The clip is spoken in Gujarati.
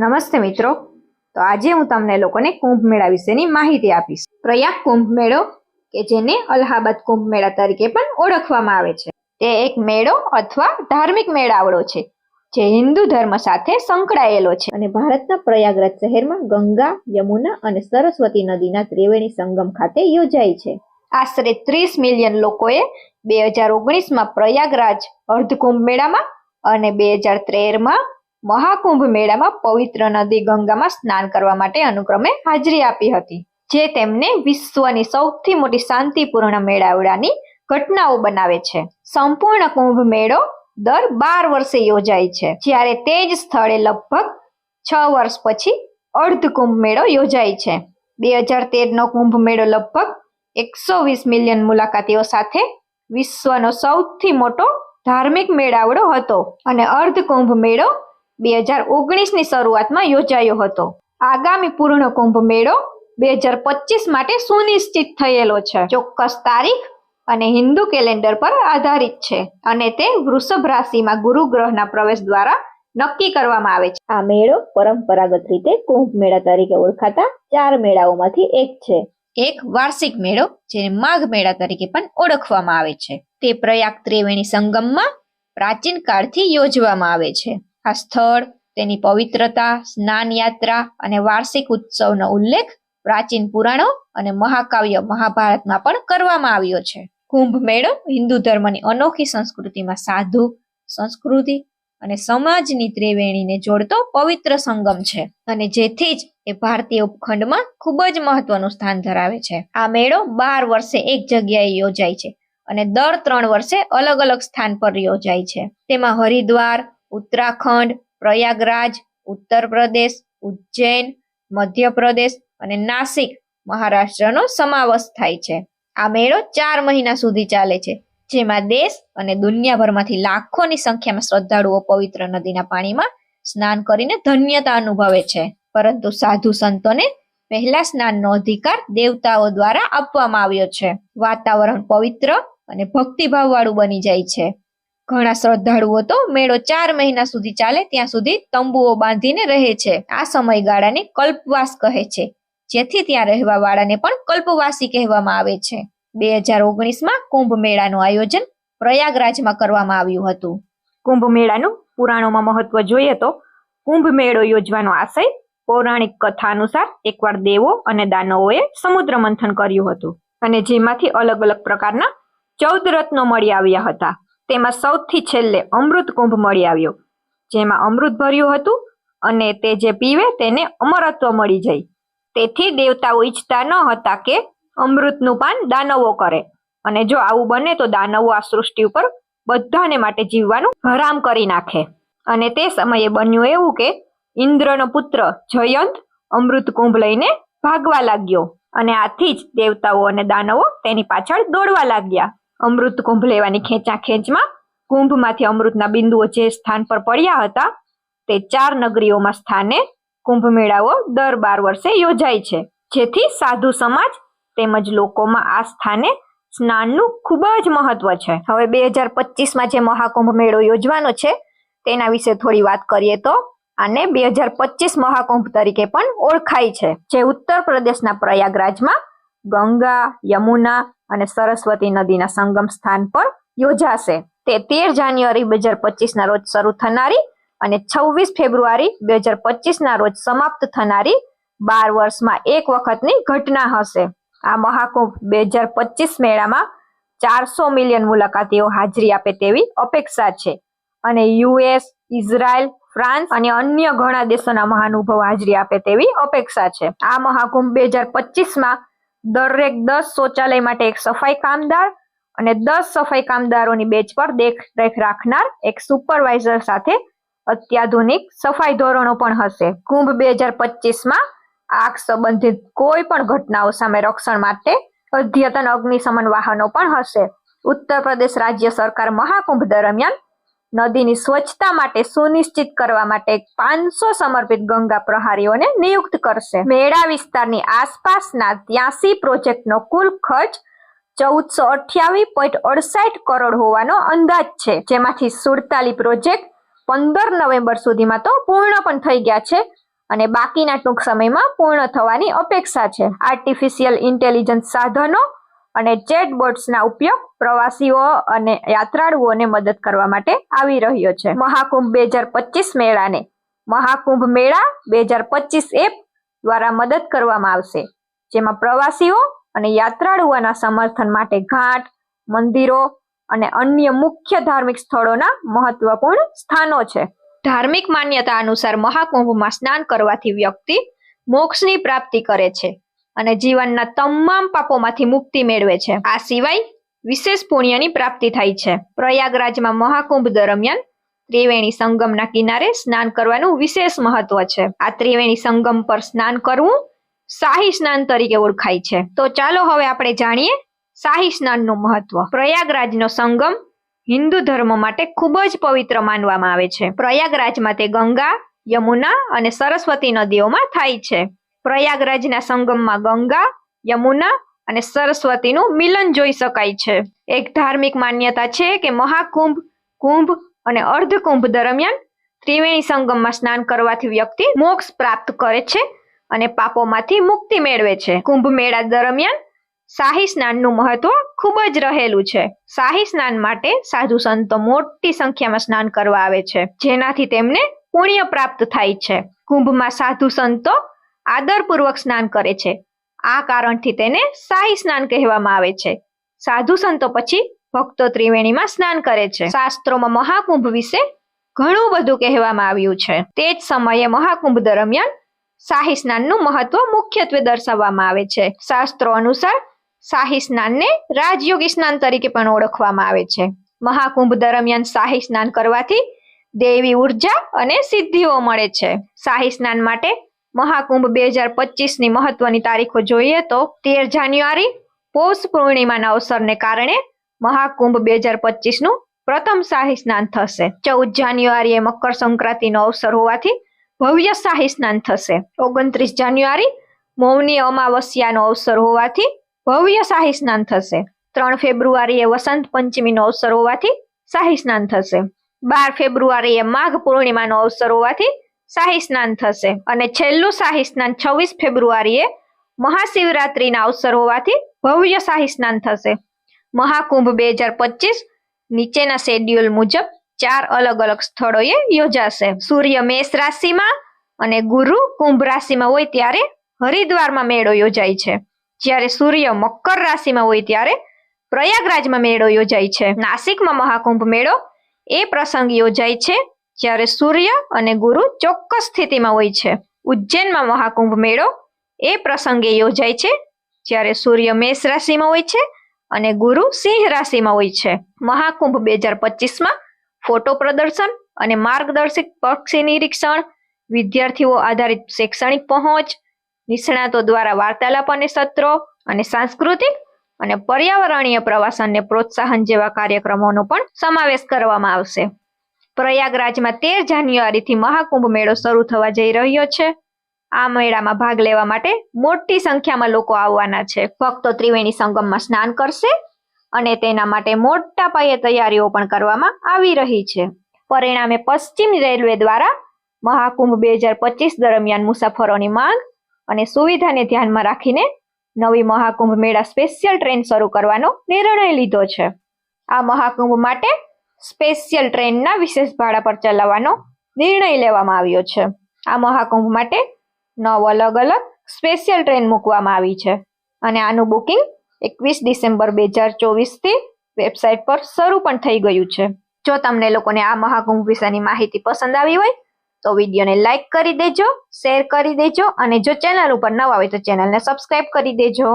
નમસ્તે મિત્રો. તો આજે હું તમને લોકોને કુંભ મેળા વિશેની માહિતી આપીશ. પ્રયાગ કુંભ મેળો, કે જેને અલ્હાબાદ કુંભ મેળા તરીકે પણ ઓળખવામાં આવે છે. તે એક મેળો અથવા ધાર્મિક મેળાવડો છે, જે હિન્દુ ધર્મ સાથે સંકળાયેલો છે. અને ભારતના પ્રયાગરાજ શહેરમાં ગંગા, યમુના અને સરસ્વતી નદીના ત્રિવેણી સંગમ ખાતે યોજાય છે. આશરે ત્રીસ મિલિયન લોકોએ બે હજાર ઓગણીસમાં પ્રયાગરાજ અર્ધકુંભ મેળામાં અને બે હજાર તેરમાં મહાકુંભ મેળામાં પવિત્ર નદી ગંગામાં સ્નાન કરવા માટે અનુક્રમે હાજરી આપી હતી, જે તેમને વિશ્વની સૌથી મોટી શાંતિપૂર્ણ મેળાવડાની ઘટનાઓ બનાવે છે. સંપૂર્ણ કુંભ મેળો દર બાર વર્ષે યોજાય છે, જ્યારે તે જ સ્થળે લગભગ છ વર્ષ પછી અર્ધ કુંભ મેળો યોજાય છે. બે હજાર તેરનો કુંભ મેળો લગભગ એકસો વીસ મિલિયન મુલાકાતીઓ સાથે વિશ્વનો સૌથી મોટો ધાર્મિક મેળાવડો હતો અને અર્ધ કુંભ મેળો બે હજાર ઓગણીસની શરૂઆતમાં યોજાયો હતો. આગામી પૂર્ણ કુંભ મેળો બે હજાર પચીસ માટે સુનિશ્ચિત થયેલો છે. ચોક્કસ તારીખ અને હિન્દુ કેલેન્ડર પર આધારિત છે અને તે વૃષભ રાશિમાં ગુરુ ગ્રહના પ્રવેશ દ્વારા નક્કી કરવામાં આવે છે. આ મેળો પરંપરાગત રીતે કુંભ મેળા તરીકે ઓળખાતા ચાર મેળાઓમાંથી એક છે. એક વાર્ષિક મેળો જેને માઘ મેળા તરીકે પણ ઓળખવામાં આવે છે. તે પ્રયાગ ત્રિવેણી સંગમમાં પ્રાચીન કાળથી યોજવામાં આવે છે. આ સ્થળ, તેની પવિત્રતા સ્નાન યાત્રા અને વાર્ષિક ઉત્સવનો ઉલ્લેખ પ્રાચીન પુરાણો અને મહાકાવ્ય મહાભારતમાં પણ કરવામાં આવ્યો છે. કુંભ મેળો હિન્દુ ધર્મની અનોખી સંસ્કૃતિમાં સાધુ, સંસ્કૃતિ અને સમાજની ત્રિવેણીને જોડતો પવિત્ર સંગમ છે અને જેથી જ એ ભારતીય ઉપખંડમાં ખૂબ જ મહત્વનું સ્થાન ધરાવે છે. આ મેળો બાર વર્ષે એક જગ્યાએ યોજાય છે અને દર ત્રણ વર્ષે અલગ અલગ સ્થાન પર યોજાય છે. તેમાં હરિદ્વાર ઉત્તરાખંડ, પ્રયાગરાજ ઉત્તર પ્રદેશ ઉજ્જૈન, મધ્યપ્રદેશ અને નાસિક મહારાષ્ટ્રનો સમાવેશ થાય છે. આ મેળો ચાર મહિના સુધી ચાલે છે, જેમાં દેશ અને દુનિયાભરમાંથી લાખોની સંખ્યામાં શ્રદ્ધાળુઓ પવિત્ર નદીના પાણીમાં સ્નાન કરીને ધન્યતા અનુભવે છે. પરંતુ સાધુ સંતોને પહેલા સ્નાનનો અધિકાર દેવતાઓ દ્વારા આપવામાં આવ્યો છે. વાતાવરણ પવિત્ર અને ભક્તિભાવ વાળું બની જાય છે. ઘણા શ્રદ્ધાળુઓ તો મેળો ચાર મહિના સુધી ચાલે, ત્યાં સુધી તંબુઓ બાંધીને રહે છે. આ સમયગાળાને કલ્પવાસ કહે છે. જેથી ત્યાં રહેવા વાળાને પણ કલ્પવાસી કહેવામાં આવે છે. બે હજાર ઓગણીસમાં કુંભ મેળાનું આયોજન પ્રયાગરાજમાં કરવામાં આવ્યું હતું. કુંભ મેળાનું પુરાણોમાં મહત્વ જોઈએ તો કુંભ મેળો યોજવાનો આશય પૌરાણિક કથા અનુસાર એકવાર દેવો અને દાનવોએ સમુદ્ર મંથન કર્યું હતું અને જેમાંથી અલગ અલગ પ્રકારના ચૌદ રત્નો મળી આવ્યા હતા. તેમાં સૌથી છેલ્લે અમૃત કુંભ મળી આવ્યો, જેમાં અમૃત ભર્યું હતું અને તે જે પીવે તેને અમરત્વ મળી જાય. તેથી દેવતાઓ ઈચ્છતા ન હતા કે અમૃતનું પાન દાનવો કરે. અને જો આવું બને તો દાનવો આ સૃષ્ટિ ઉપર બધાને માટે જીવવાનું હરામ કરી નાખે. અને તે સમયે બન્યું એવું કે ઇન્દ્રનો પુત્ર જયંત અમૃત કુંભ લઈને ભાગવા લાગ્યો. અને આથી જ દેવતાઓ અને દાનવો તેની પાછળ દોડવા લાગ્યા. અમૃત કુંભ લેવાની ખેંચા ખેંચમાં કુંભમાંથી અમૃતના બિંદુઓ જે સ્થાન પર પડ્યા હતા, તે ચાર નગરીઓમાં સ્થાને કુંભ મેળાઓ દર બાર વર્ષે યોજાય છે. જેથી સાધુ સમાજ તેમજ લોકોમાં આ સ્થાને સ્નાનનું ખૂબ જ મહત્વ છે. હવે બે હજાર પચીસમાં જે મહાકુંભ મેળો યોજવાનો છે, તેના વિશે થોડી વાત કરીએ તો આને બે હજાર પચીસ મહાકુંભ તરીકે પણ ઓળખાય છે, જે ઉત્તર પ્રદેશના પ્રયાગરાજમાં ગંગા, યમુના અને સરસ્વતી નદીના સંગમ સ્થાન પર યોજાશે. તે તેર જાન્યુઆરી બે હજાર પચીસના રોજ શરૂ થનારી અને છવ્વીસ ફેબ્રુઆરી બે હજાર પચીસના રોજ સમાપ્ત થનારી બાર વર્ષમાં એક વખતની ઘટના હશે. આ મહાકુંભ બે હજાર પચીસ મેળામાં ચારસો મિલિયન મુલાકાતીઓ હાજરી આપે તેવી અપેક્ષા છે. અને યુએસ, ઇઝરાયલ, ફ્રાન્સ અને અન્ય ઘણા દેશોના મહાનુભાવો હાજરી આપે તેવી અપેક્ષા છે. આ મહાકુંભ બે હજાર પચીસમાં દરેક દસ શૌચાલય માટે એક સફાઈ કામદાર અને દસ સફાઈ કામદારોની બેચ પર દેખરેખ રાખનાર એક સુપરવાઇઝર સાથે અત્યાધુનિક સફાઈ ધોરણો પણ હશે. કુંભ બે હજાર પચીસમાં આગ સંબંધિત કોઈ પણ ઘટનાઓ સામે રક્ષણ માટે અદ્યતન અગ્નિશમન વાહનો પણ હશે. ઉત્તર પ્રદેશ રાજ્ય સરકાર મહાકુંભ દરમિયાન નદીની સ્વચ્છતા માટે સુનિશ્ચિત કરવા માટે પાંચસો સમર્પિત ગંગા પ્રહારીઓને નિયુક્ત કરશે. મેળા વિસ્તારની આસપાસના ત્યાસી પ્રોજેક્ટનો કુલ ખર્ચ ચૌદસો અઠ્યાવીસ પોઈન્ટ અડસાઠ કરોડ હોવાનો અંદાજ છે. જેમાંથી સુડતાલી પ્રોજેક્ટ પંદર નવેમ્બર સુધીમાં તો પૂર્ણ પણ થઈ ગયા છે અને બાકીના ટૂંક સમયમાં પૂર્ણ થવાની અપેક્ષા છે. આર્ટિફિશિયલ ઇન્ટેલિજન્સ સાધનો અને ચેટબોટ્સના ઉપયોગ પ્રવાસીઓ અને યાત્રાળુઓને મદદ કરવા માટે આવી રહ્યો છે. મહાકુંભ બે હજાર પચીસ મેળાને મહાકુંભ મેળા બે હજાર પચીસ એપ દ્વારા મદદ કરવામાં આવશે, જેમાં પ્રવાસીઓ અને યાત્રાળુઓના સમર્થન માટે ઘાટ, મંદિરો અને અન્ય મુખ્ય ધાર્મિક સ્થળોના મહત્વપૂર્ણ સ્થાનો છે. ધાર્મિક માન્યતા અનુસાર મહાકુંભમાં સ્નાન કરવાથી વ્યક્તિ મોક્ષની પ્રાપ્તિ કરે છે. અને જીવનના તમામ પાપોમાંથી મુક્તિ મેળવે છે. આ સિવાય વિશેષ પુણ્યની પ્રાપ્તિ થાય છે. પ્રયાગરાજમાં મહાકુંભ દરમિયાન ત્રિવેણી સંગમના કિનારે સ્નાન કરવાનું વિશેષ મહત્વ છે. આ ત્રિવેણી સંગમ પર સ્નાન કરવું શાહી સ્નાન તરીકે ઓળખાય છે. તો ચાલો હવે આપણે જાણીએ શાહી સ્નાનનું મહત્વ. પ્રયાગરાજનો સંગમ હિન્દુ ધર્મ માટે ખૂબ જ પવિત્ર માનવામાં આવે છે. પ્રયાગરાજમાં તે ગંગા, યમુના અને સરસ્વતી નદીઓમાં થાય છે. પ્રયાગરાજના સંગમમાં ગંગા, યમુના અને સરસ્વતીનું મિલન જોઈ શકાય છે. એક ધાર્મિક માન્યતા છે કે મહાકુંભ, કુંભ અને અર્ધકુંભ દરમિયાન ત્રિવેણી સંગમમાં સ્નાન કરવાથી વ્યક્તિ મોક્ષ પ્રાપ્ત કરે છે અને પાપોમાંથી મુક્તિ મેળવે છે. કુંભ મેળા દરમિયાન શાહી સ્નાનનું મહત્વ ખૂબ જ રહેલું છે. શાહી સ્નાન માટે સાધુ સંતો મોટી સંખ્યામાં સ્નાન કરવા આવે છે, જેનાથી તેમને પુણ્ય પ્રાપ્ત થાય છે. કુંભમાં સાધુ સંતો આદરપૂર્વક સ્નાન કરે છે. આ કારણથી તેને શાહી સ્નાન કહેવામાં આવે છે. સાધુ સંતો પછી ભક્તો ત્રિવેણીમાં સ્નાન કરે છે. શાસ્ત્રોમાં મહાકુંભ વિશે ઘણું બધું કહેવામાં આવ્યું છે. તે જ સમયે મહાકુંભ દરમિયાન શાહી સ્નાનનું મહત્વ મુખ્યત્વે દર્શાવવામાં આવે છે. શાસ્ત્રો અનુસાર શાહી સ્નાનને રાજયોગી સ્નાન તરીકે પણ ઓળખવામાં આવે છે. મહાકુંભ દરમિયાન શાહી સ્નાન કરવાથી દેવી ઊર્જા અને સિદ્ધિઓ મળે છે. શાહી સ્નાન માટે મહાકુંભ બે હજાર પચીસની મહત્વની તારીખો જોઈએ તો તેર જાન્યુઆરી, પૌષ પૂર્ણિમાના અવસરને કારણે મહાકુંભ બે હજાર પચીસનું પ્રથમ શાહી સ્નાન થશે. ચૌદ જાન્યુઆરીએ મકર સંક્રાંતિનો અવસર હોવાથી ભવ્ય શાહી સ્નાન થશે. ઓગણત્રીસ જાન્યુઆરી, મૌની અમાવસ્યાનો અવસર હોવાથી ભવ્ય શાહી સ્નાન થશે. ત્રણ ફેબ્રુઆરીએ વસંત પંચમીનો અવસર હોવાથી શાહી સ્નાન થશે. બાર ફેબ્રુઆરીએ માઘ પૂર્ણિમાનો અવસર હોવાથી શાહી સ્નાન થશે. અને છેલ્લું શાહી સ્નાન છવ્વીસ ફેબ્રુઆરીએ મહાશિવરાત્રિના અવસર હોવાથી ભવ્ય શાહી સ્નાન થશે. મહાકુંભ બે હજાર પચીસ નીચેના શેડ્યુલ મુજબ ચાર અલગ અલગ સ્થળોએ યોજાશે. સૂર્ય મેષ રાશિમાં અને ગુરુ કુંભ રાશિમાં હોય ત્યારે હરિદ્વારમાં મેળો યોજાય છે. જ્યારે સૂર્ય મકર રાશિમાં હોય ત્યારે પ્રયાગરાજમાં મેળો યોજાય છે. નાસિકમાં મહાકુંભ મેળો એ પ્રસંગ યોજાય છે. જ્યારે સૂર્ય અને ગુરુ ચોક્કસ સ્થિતિમાં હોય છે. ઉજ્જૈનમાં મહાકુંભ મેળો એ પ્રસંગે યોજાય છે. જ્યારે સૂર્ય મેષ રાશિમાં હોય છે અને ગુરુ સિંહ રાશિમાં હોય છે. મહાકુંભ બે હજાર પચીસમાં ફોટો પ્રદર્શન અને માર્ગદર્શિત પક્ષી નિરીક્ષણ, વિદ્યાર્થીઓ આધારિત શૈક્ષણિક પહોંચ, નિષ્ણાતો દ્વારા વાર્તાલાપ અને સત્રો અને સાંસ્કૃતિક અને પર્યાવરણીય પ્રવાસનને પ્રોત્સાહન જેવા કાર્યક્રમોનો પણ સમાવેશ કરવામાં આવશે. પ્રયાગરાજમાં તેર જાન્યુઆરીથી મહાકુંભ મેળો શરૂ થવા જઈ રહ્યો છે. આ મેળામાં ભાગ લેવા માટે મોટી સંખ્યામાં લોકો આવવાના છે. ભક્તો ત્રિવેણી સંગમમાં સ્નાન કરશે અને તેના માટે મોટા પાયે તૈયારીઓ પણ કરવામાં આવી રહી છે. પરિણામે પશ્ચિમ રેલવે દ્વારા મહાકુંભ બે હજાર પચીસ દરમિયાન મુસાફરોની માંગ અને સુવિધાને ધ્યાનમાં રાખીને નવી મહાકુંભ મેળા સ્પેશિયલ ટ્રેન શરૂ કરવાનો નિર્ણય લીધો છે. આ મહાકુંભ માટે સ્પેશિયલ ટ્રેનના વિશેષ ભાડા પર ચલાવવાનો નિર્ણય લેવામાં આવ્યો છે. આ મહાકુંભ માટે નવ અલગ અલગ સ્પેશિયલ ટ્રેન મૂકવામાં આવી છે અને આનું બુકિંગ એકવીસ ડિસેમ્બર બે હજાર ચોવીસથી વેબસાઇટ પર શરૂ પણ થઈ ગયું છે. જો તમને લોકોને આ મહાકુંભ વિશેની માહિતી પસંદ આવી હોય, તો વિડીયોને લાઇક કરી દેજો, શેર કરી દેજો અને જો ચેનલ ઉપર નવા હોય તો ચેનલને સબસ્ક્રાઇબ કરી દેજો.